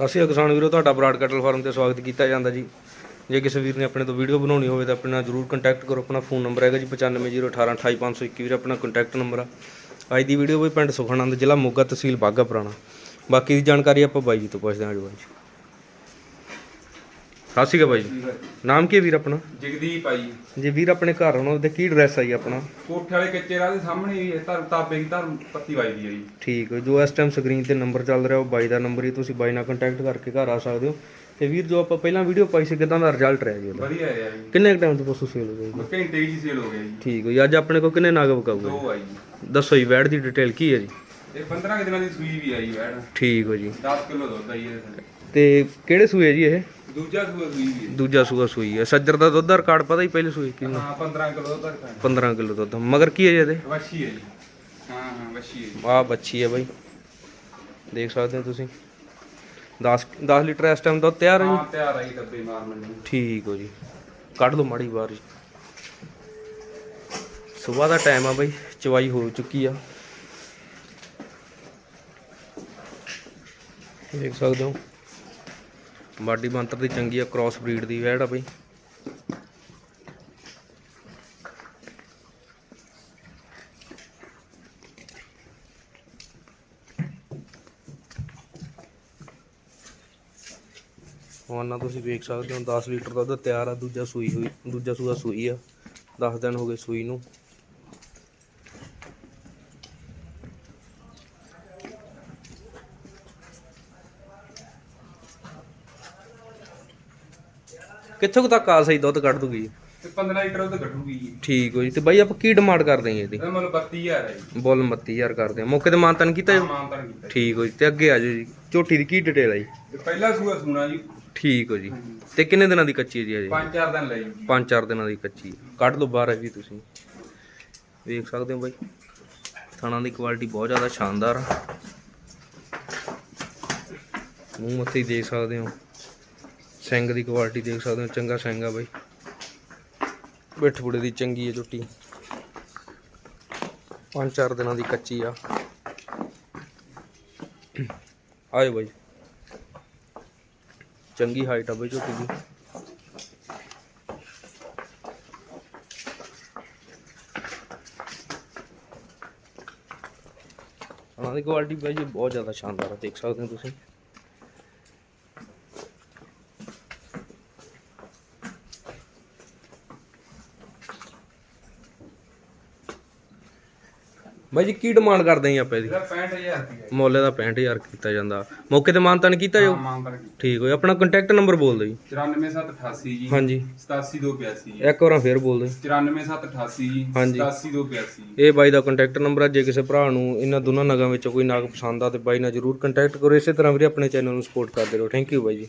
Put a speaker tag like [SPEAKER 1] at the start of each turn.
[SPEAKER 1] ਸਤਿ ਸ਼੍ਰੀ ਅਕਾਲ ਕਿਸਾਨ ਵੀਰੋ, ਤੁਹਾਡਾ ਬਰਾਡ ਕੈਟਲ ਫਾਰਮ ਤੇ ਸਵਾਗਤ ਕੀਤਾ ਜਾਂਦਾ ਜੀ। ਜੇ ਕਿਸੇ ਵੀਰ ਨੇ ਆਪਣੇ ਤੋਂ ਵੀਡੀਓ ਬਣਾਉਣੀ ਹੋਵੇ ਤਾਂ ਆਪਣੇ ਨਾਲ ਜਰੂਰ ਕੰਟੈਕਟ ਕਰੋ, ਆਪਣਾ ਫੋਨ ਨੰਬਰ ਹੈਗਾ ਜੀ 9501828521 ਵੀਰ, ਆਪਣਾ ਕੰਟੈਕਟ ਨੰਬਰ ਆ। ਅੱਜ ਦੀ ਵੀਡੀਓ ਵੀ ਪਿੰਡ ਸੁਖਾਨੰਦ ਜ਼ਿਲ੍ਹਾ ਮੋਗਾ ਤਹਿਸੀਲ ਬਾਗਾ ਪੁਰਾਣਾ। ਬਾਕੀ ਦੀ ਜਾਣਕਾਰੀ ਆਪਾਂ ਬਾਈ ਜੀ ਤੋਂ ਪੁੱਛਦੇ ਹਾਂ ਜੀ ਬਾਈ ਜੀ। ਸਤਿ ਸ਼੍ਰੀ ਅਕਾਲ ਜੀ। ਨਾਮ ਕੀ ਹੈ ਵੀਰ ਆਪਣਾ?
[SPEAKER 2] ਜਗਦੀਪ ਆਈ
[SPEAKER 1] ਜੇ। ਵੀਰ ਆਪਣੇ ਘਰ ਆਉਣਾ ਉਹਦੇ ਕੀ ਐਡਰੈਸ ਆ ਜੀ ਆਪਣਾ?
[SPEAKER 2] ਕੋਠੇ ਵਾਲੇ ਕੱਚੇ ਰਾਹ ਦੇ ਸਾਹਮਣੇ ਹੀ ਹੈ ਧਰ ਤਾਬੇ ਦੀ ਧਰਮ ਪੱਤੀ ਵੱਜਦੀ ਹੈ ਜੀ।
[SPEAKER 1] ਠੀਕ ਹੈ ਜੋ ਇਸ ਟਾਈਮ ਸਕਰੀਨ ਤੇ ਨੰਬਰ ਚੱਲ ਰਿਹਾ ਉਹ ਬਾਈ ਦਾ ਨੰਬਰ ਹੀ ਤੁਸੀਂ ਬਾਈ ਨਾਲ ਕੰਟੈਕਟ ਕਰਕੇ ਘਰ ਆ ਸਕਦੇ ਹੋ। ਤੇ ਵੀਰ ਜੋ ਆਪਾਂ ਪਹਿਲਾਂ ਵੀਡੀਓ ਪਾਈ ਸੀ ਕਿਦਾਂ ਦਾ ਰਿਜ਼ਲਟ ਰਿਹਾ ਜੀ ਉਹਦਾ?
[SPEAKER 2] ਵਧੀਆ ਰਿਹਾ ਜੀ।
[SPEAKER 1] ਕਿੰਨੇ ਟਾਈਮ ਤੋਂ ਪਸ਼ੂ ਸੇਲ ਹੋ ਗਏ ਜੀ?
[SPEAKER 2] ਘੰਟੇ ਹੀ ਸੇਲ ਹੋ ਗਿਆ ਜੀ।
[SPEAKER 1] ਠੀਕ ਹੈ ਜੀ ਅੱਜ ਆਪਣੇ ਕੋਲ ਕਿੰਨੇ ਨਾਗ ਵਕਾਊਗਾ?
[SPEAKER 2] ਦੋ ਆਈ ਜੀ।
[SPEAKER 1] ਦੱਸੋ ਜੀ ਵੈੜ ਦੀ ਡਿਟੇਲ ਕੀ ਹੈ ਜੀ?
[SPEAKER 2] ਇਹ 15 ਕੁ ਦਿਨਾਂ ਦੀ ਸੂਈ ਵੀ ਆਈ ਵੈੜ।
[SPEAKER 1] ਠੀਕ ਹੈ ਜੀ।
[SPEAKER 2] 10 ਕਿਲੋ ਦੁੱਧ ਆਈ ਇਹਦੇ
[SPEAKER 1] ਤੇ ਕਿਹੜੇ ਸੂਏ ਜੀ ਇਹ?
[SPEAKER 2] ਦੂਜਾ ਸੂਆ ਸੂਈ ਵੀ ਹੈ।
[SPEAKER 1] ਦੂਜਾ ਸੂਆ ਸੂਈ ਹੈ। ਸੱਜਰ ਦਾ ਦੁੱਧ ਦਾ ਰਿਕਾਰਡ ਪਤਾ ਹੀ ਪਹਿਲੇ ਸੂਏ ਕੀ
[SPEAKER 2] ਹਾਂ 15 ਕਿਲੋ ਦੁੱਧ ਤੱਕ
[SPEAKER 1] 15 ਕਿਲੋ ਦੁੱਧ। ਮਗਰ ਕੀ ਹੈ ਜੀ ਇਹਦੇ?
[SPEAKER 2] ਵਸ਼ੀ ਹੈ ਜੀ। ਹਾਂ ਹਾਂ ਵਸ਼ੀ ਹੈ
[SPEAKER 1] ਆਹ ਬੱਚੀ ਹੈ ਬਾਈ। ਦੇਖ ਸਕਦੇ ਹੋ ਤੁਸੀਂ। 10 10 ਲੀਟਰ ਇਸ ਟਾਈਮ ਦੁੱਧ ਤਿਆਰ ਹੈ ਜੀ?
[SPEAKER 2] ਹਾਂ ਤਿਆਰ ਆਈ ਡੱਬੇ ਮਾਰ ਮੰਡੀ
[SPEAKER 1] ਠੀਕ ਹੋ ਜੀ। ਕੱਢ ਲਓ ਮਾੜੀ ਬਾਹਰ ਜੀ। ਸਵੇਰ ਦਾ ਟਾਈਮ ਆ ਬਾਈ। ਚਵਾਈ ਹੋ ਚੁੱਕੀ ਆ। ਦੇਖ ਸਕਦੇ ਹੋ। ਬਾਡੀ ਬੰਤਰ ਦੀ ਚੰਗੀ ਆ ਕ੍ਰਾਸ ਬਰੀਡ ਦੀ, ਵੈੜ ਆ ਬਈ। ਹੁਣ ਤੁਸੀਂ ਵੇਖ ਸਕਦੇ ਹੋ 10 ਲੀਟਰ ਦਾ ਦੁੱਧ ਤਿਆਰ ਆ, ਦੂਜਾ ਸੂਈ ਹੋਈ, ਦੂਜਾ ਸੂਆ ਸੂਈ ਆ। 10 ਦਿਨ ਹੋ ਗਏ ਸੂਈ ਨੂੰ। ਕਿੱਥੋਂ ਕੁ ਤੱਕ ਆ ਸਹੀ ਦੁੱਧ ਕੱਢ ਦੂਗੀ?
[SPEAKER 2] ਤੇ 15 ਲੀਟਰ ਦੁੱਧ ਕੱਢੂਗੀ ਜੀ।
[SPEAKER 1] ਠੀਕ ਹੋ ਜੀ ਤੇ ਬਾਈ ਆਪਾਂ ਕੀ ਡਿਮਾਂਡ ਕਰਦੇ ਹਾਂ ਇਹਦੀ?
[SPEAKER 2] ਇਹਦਾ ਮੁੱਲ 32000 ਹੈ ਜੀ।
[SPEAKER 1] ਬੋਲ 32000 ਕਰਦੇ ਆ ਮੌਕੇ ਤੇ ਮਾਨਤਨ ਕੀਤਾ ਜੀ?
[SPEAKER 2] ਮਾਨਤਨ ਕੀਤਾ ਜੀ।
[SPEAKER 1] ਠੀਕ ਹੋ ਜੀ ਤੇ ਅੱਗੇ ਆ ਜਾਓ ਜੀ। ਝੋਟੀ ਦੀ ਕੀ ਡਿਟੇਲ ਆ ਜੀ?
[SPEAKER 2] ਤੇ ਪਹਿਲਾ ਸੂਆ ਸੁਣਾ ਜੀ।
[SPEAKER 1] ਠੀਕ ਹੋ ਜੀ। ਤੇ ਕਿੰਨੇ ਦਿਨਾਂ ਦੀ ਕੱਚੀ ਹੈ ਜੀ ਅਜੇ
[SPEAKER 2] 5-4 ਦਿਨ ਲਈ ਜੀ।
[SPEAKER 1] ਪੰਜ ਚਾਰ ਦਿਨਾਂ ਦੀ ਕੱਚੀ ਹੈ। ਕੱਢ ਲਓ ਬਾਹਰ ਹੈ ਜੀ ਤੁਸੀਂ। ਵੇਖ ਸਕਦੇ ਹੋ ਬਾਈ। ਥਣਾ ਦੀ ਕੁਆਲਿਟੀ ਬਹੁਤ ਜ਼ਿਆਦਾ ਸ਼ਾਨਦਾਰ ਆ। ਮੂੰਹ ਮੱਥੇ ਹੀ ਦੇਖ ਸਕਦੇ ਹੋ। ਸਿੰਗ ਦੀ ਕੁਆਲਿਟੀ ਦੇਖ ਸਕਦੇ ਹੋ, ਚੰਗਾ ਸਿੰਘ ਆ ਬਾਈ। ਬਿੱਠ ਬੁੜੇ ਦੀ ਚੰਗੀ ਹੈ ਝੁੱਟੀ ਪੰਜ ਚਾਰ ਦਿਨਾਂ ਦੀ ਕੱਚੀ ਆ। ਆਇਓ ਬਾਈ। ਚੰਗੀ ਹਾਈਟ ਆ ਬਾਈ ਝੁੱਟੀ ਦੀ। ਉਹਨਾਂ ਦੀ ਕੁਆਲਿਟੀ ਬਾਈ ਜੀ ਬਹੁਤ ਜ਼ਿਆਦਾ ਸ਼ਾਨਦਾਰ ਆ, ਦੇਖ ਸਕਦੇ ਹੋ ਤੁਸੀਂ। ਬਾਈ ਜੀ ਕੀ ਡਿਮਾਂਡ ਕਰਦੇ ਆਂ ਆਪਾਂ ਇਹਦੀ?
[SPEAKER 2] ਇਹਦਾ 65000 ਰੁਪਏ
[SPEAKER 1] ਮੁੱਲ ਦਾ 65000 ਕੀਤਾ ਜਾਂਦਾ। ਮੌਕੇ ਤੇ ਮਾਨਤਾਨ ਕੀਤਾ ਜੋ
[SPEAKER 2] ਮਾਨਤਨ
[SPEAKER 1] ਠੀਕ ਹੋਇਆ। ਆਪਣਾ ਕੰਟੈਕਟ ਨੰਬਰ ਬੋਲ ਦਿਓ ਜੀ।
[SPEAKER 2] 94788 ਜੀ।
[SPEAKER 1] ਹਾਂਜੀ।
[SPEAKER 2] 87282 ਜੀ।
[SPEAKER 1] ਇੱਕ ਵਾਰ ਫੇਰ ਬੋਲ ਦਿਓ।
[SPEAKER 2] 94788 ਜੀ।
[SPEAKER 1] ਹਾਂਜੀ।
[SPEAKER 2] 87282
[SPEAKER 1] ਇਹ ਬਾਈ ਦਾ ਕੰਟੈਕਟ ਨੰਬਰ ਹੈ ਜੇ ਕਿਸੇ ਭਰਾ ਨੂੰ ਇਹਨਾਂ ਦੋਨਾਂ ਨਗਾਂ ਵਿੱਚੋਂ ਕੋਈ ਨਾਗ ਪਸੰਦ ਆ ਤੇ ਬਾਈ ਨਾਲ ਜਰੂਰ ਕੰਟੈਕਟ ਕਰੋ। ਇਸੇ ਤਰ੍ਹਾਂ ਵੀਰੇ ਆਪਣੇ ਚੈਨਲ ਨੂੰ ਸਪੋਰਟ ਕਰਦੇ ਰਹੋ। ਥੈਂਕ ਯੂ ਬਾਈ ਜੀ।